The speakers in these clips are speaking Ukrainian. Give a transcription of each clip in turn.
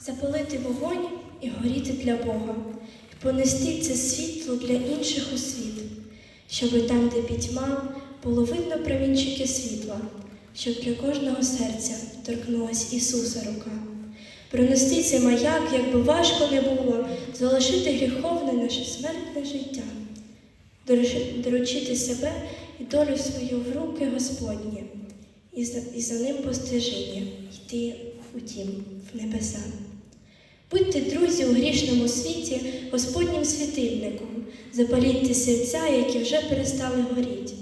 запалити вогонь і горіти для Бога, і понести це світло для інших у світ, щоби там, де пітьма, було видно промінчики світла, щоб для кожного серця торкнулась Ісуса рука. Пронести цей маяк, якби важко не було, залишити гріховне наше смертне життя, доручити себе і долю свою в руки Господні, і за, і за ним постиження йти у тім в небеса. Будьте друзі у грішному світі Господнім світильником, запаліть серця, які вже перестали горіти,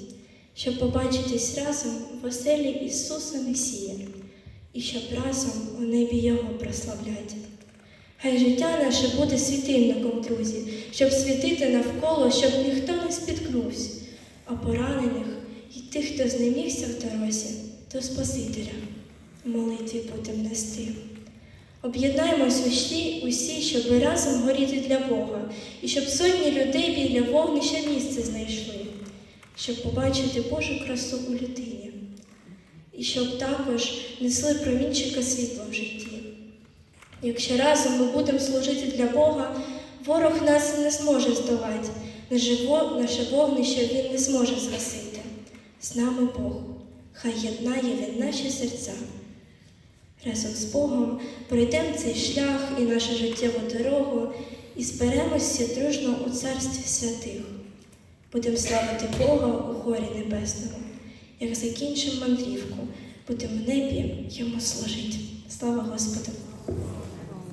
щоб побачитись разом в оселі Ісуса Месія, і щоб разом у небі Його прославляти. Хай життя наше буде світильником, друзі, щоб світити навколо, щоб ніхто не спіткнувся, а поранених і тих, хто знемігся в дорозі, до Спасителя молитві будем нести. Об'єднаємось усі, усі, щоб разом горіти для Бога, і щоб сотні людей біля вогнища місце знайшли, щоб побачити Божу красу у людині, і щоб також несли промінчика світла в житті. Якщо разом ми будемо служити для Бога, ворог нас не зможе здолати, наше вогнище він не зможе згасити. З нами Бог, хай єднає він наші серця. Разом з Богом пройдемо цей шлях і нашу життєву дорогу і зберемося дружно у царстві святих. Будемо славити Бога у хорі небесному. Як закінчимо мандрівку, будемо в небі йому служити. Слава Господу!